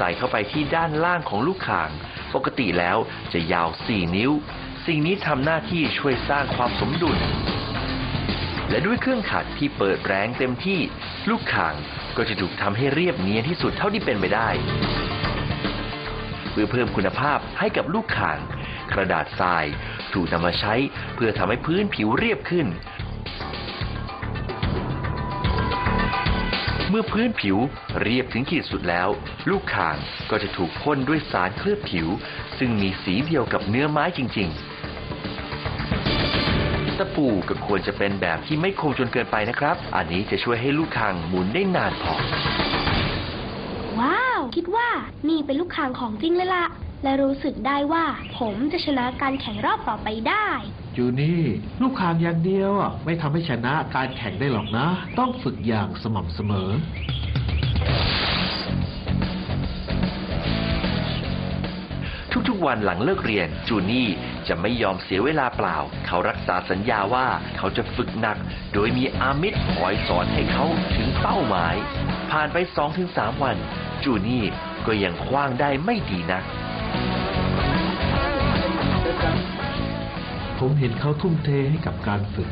ใส่เข้าไปที่ด้านล่างของลูกข่าง ปกติแล้วจะยาว 4 นิ้ว สิ่งนี้ทำหน้าที่ช่วยสร้างความสมดุล และด้วยเครื่องขัดที่เปิดแรงเต็มที่ ลูกข่างก็จะถูกทำให้เรียบเนียนที่สุดเท่าที่เป็นไปได้ เพื่อเพิ่มคุณภาพให้กับลูกข่าง กระดาษทรายถูกนำมาใช้เพื่อทำให้พื้นผิวเรียบขึ้น มื่อพื้นผิวเรียบถึงขีดสุดแล้ว ลูกข่างก็จะถูกพ่นด้วยสารเคลือบผิว ซึ่งมีสีเดียวกับเนื้อไม้จริง ๆ ตะปูก็ควรจะเป็นแบบที่ไม่คมจนเกินไปนะครับ อันนี้จะช่วยให้ลูกข่างหมุนได้นานพอ ว้าว คิดว่านี่เป็นลูกคางของจริงเลยล่ะ และรู้สึกได้ว่าผมจะชนะการแข่งรอบต่อไปได้ จูนี่ ลูกคางอย่างเดียวอะไม่ทำให้ชนะการแข่งได้หรอกนะ ต้องฝึกอย่างสม่ำเสมอ ทุกๆวันหลังเลิกเรียนจูนี่จะไม่ยอมเสียเวลาเปล่า เขารักษาสัญญาว่าเขาจะฝึกหนัก โดยมีอามิตรคอยสอนให้เขาถึงเป้าหมาย ผ่านไป 2-3 วัน จูนี่ก็ยังคว้างได้ไม่ดีนัก ผมเห็นเขาทุ่มเทให้กับการฝึก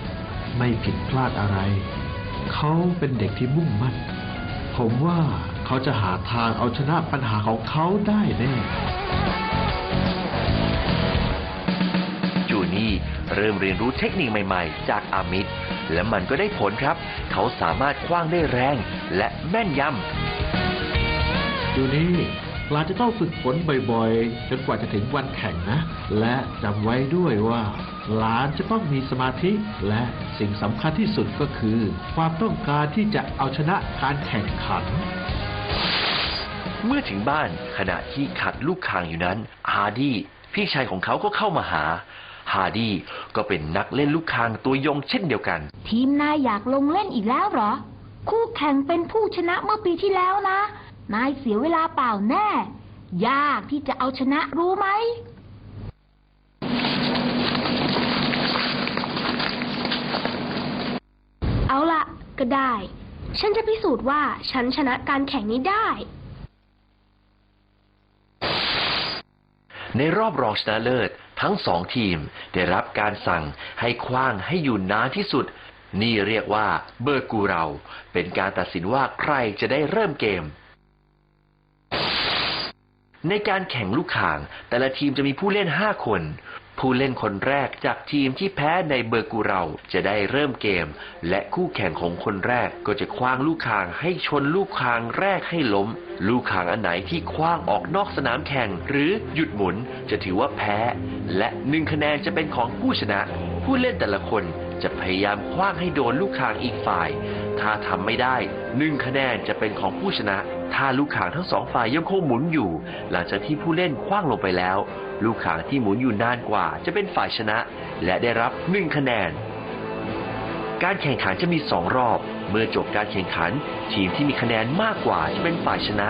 ไม่ผิดพลาดอะไร เขาเป็นเด็กที่มุ่งมั่น ผมว่าเขาจะหาทางเอาชนะปัญหาของเขาได้แน่จูนี่เริ่มเรียนรู้เทคนิคใหม่ๆ จากอามิตรและมันก็ได้ผลครับ เขาสามารถคว้างได้แรงและแม่นยำจูนี่หลานจะต้องฝึกฝนบ่อยๆ จนกว่าจะถึงวันแข่งนะ และจำไว้ด้วยว่า หลานจะต้องมีสมาธิและสิ่งสำคัญที่สุดก็คือ ความต้องการที่จะเอาชนะการแข่งขัน เมื่อถึงบ้านขณะที่ขัดลูกคางอยู่นั้นฮาร์ดี้พี่ชายของเขาก็เข้ามาหาฮาร์ดี้ก็เป็นนักเล่นลูกคางตัวยงเช่นเดียวกัน ทีมนายอยากลงเล่นอีกแล้วเหรอ คู่แข่งเป็นผู้ชนะเมื่อปีที่แล้วนะ นายเสียเวลาเปล่าแน่ ยากที่จะเอาชนะรู้ไหม เอาละ ก็ได้ ฉันจะพิสูจน์ว่าฉันชนะการแข่งนี้ได้ ในรอบรองชนะเลิศทั้งสองทีมได้รับการสั่งให้คว้างให้อยู่นานที่สุด นี่เรียกว่าเบอร์กูเรา เป็นการตัดสินว่าใครจะได้เริ่มเกม ในการแข่งลูกข่าง แต่ละทีมจะมีผู้เล่น 5 คน ผู้เล่นคนแรกจากทีมที่แพ้ในเบอร์กูเราจะได้เริ่มเกม และคู่แข่งของคนแรกก็จะคว้างลูกข่างให้ชนลูกข่างแรกให้ล้ม ลูกข่างอันไหนที่คว้างออกนอกสนามแข่ง หรือหยุดหมุนจะถือว่าแพ้ และหนึ่งคะแนนจะเป็นของผู้ชนะ ผู้เล่นแต่ละคนจะพยายามคว้างให้โดนลูกขางอีกฝ่าย ถ้าทำไม่ได้หนึ่งคะแนนจะเป็นของผู้ชนะ ถ้าลูกขางทั้งสองฝ่ายยังคงหมุนอยู่ หลังจากที่ผู้เล่นคว้างลงไปแล้ว ลูกขางที่หมุนอยู่นานกว่า จะเป็นฝ่ายชนะ และได้รับหนึ่งคะแนน การแข่งขันจะมีสองรอบ เมื่อจบการแข่งขัน ทีมที่มีคะแนนมากกว่าจะเป็นฝ่ายชนะ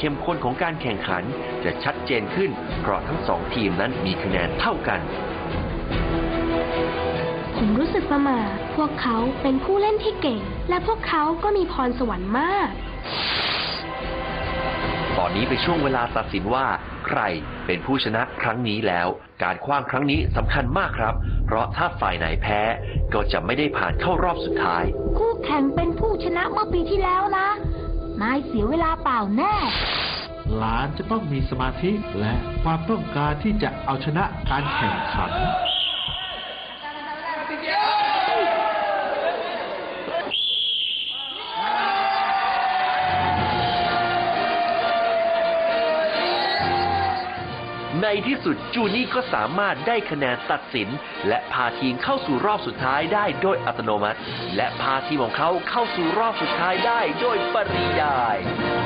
เข้มข้นของการแข่งขันจะชัดเจนขึ้น เพราะทั้งสองทีมนั้นมีคะแนนเท่ากัน ผมรู้สึกประหม่าพวกเขาเป็นผู้เล่นที่เก่ง และพวกเขาก็มีพรสวรรค์มาก ตอนนี้เป็นช่วงเวลาตัดสินว่า ใครเป็นผู้ชนะครั้งนี้แล้ว การคว้างครั้งนี้สำคัญมากครับ เพราะถ้าฝ่ายไหนแพ้ ก็จะไม่ได้ผ่านเข้ารอบสุดท้าย คู่แข่งเป็นผู้ชนะเมื่อปีที่แล้วนะ นายเสียเวลาเปล่าแน่ หลานจะต้องมีสมาธิและความต้องการที่จะเอาชนะการแข่งขัน ที่สุดจูนี่ก็สามารถได้คะแนนตัดสิน และพาทีมเข้าสู่รอบสุดท้ายได้โดยอัตโนมัติ และพาทีมของเขาเข้าสู่รอบสุดท้ายได้โดยปริยาย